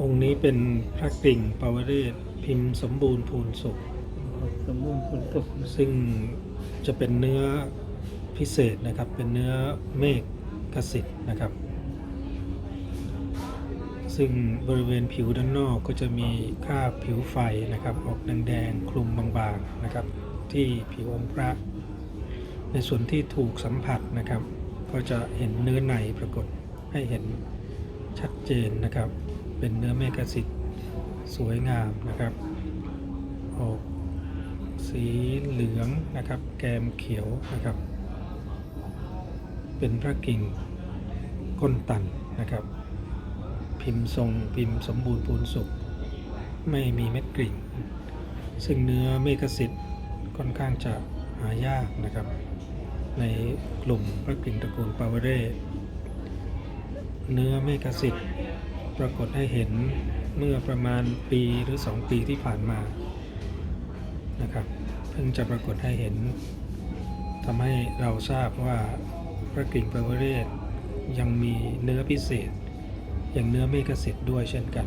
องค์นี้เป็นพระกริ่งปาวเรศพิมพ์สมบูรณ์พูนสุข สมบูรณ์ผลสุขซึ่งจะเป็นเนื้อพิเศษนะครับ เป็นเนื้อเมฆกสิทธิ์นะครับ ซึ่งบริเวณผิวด้านนอกก็จะมีคราบผิวไฟนะครับ ออกแดงๆคลุมบางๆนะครับ ที่ผิวองค์พระ ในส่วนที่ถูกสัมผัสนะครับ ก็จะเห็นเนื้อในปรากฏให้เห็นชัดเจนนะครับ เป็นเนื้อเมฆสิทธิ์สวยงามนะครับ ออกสีเหลืองนะครับ แกมเขียวนะครับ เป็นพระกิ่งก้นตันนะครับ พิมพ์ทรงพิมพ์สมบูรณ์พูนสุขไม่มีเม็ดกริ่ง ซึ่งเนื้อเมฆสิทธิ์ค่อนข้างจะหายากนะครับ ในกลุ่มพระกริ่งตระกูลปาวเร่เนื้อเมฆสิทธิ์ ปรากฏให้เห็นเมื่อประมาณปีหรือ 2 ปีที่ผ่านมานะครับเพิ่งจะปรากฏให้เห็นทำให้เราทราบว่าพระกิ่งปาวเรศยังมีเนื้อพิเศษ อย่างเนื้อเมฆสิทธิ์ด้วยเช่นกัน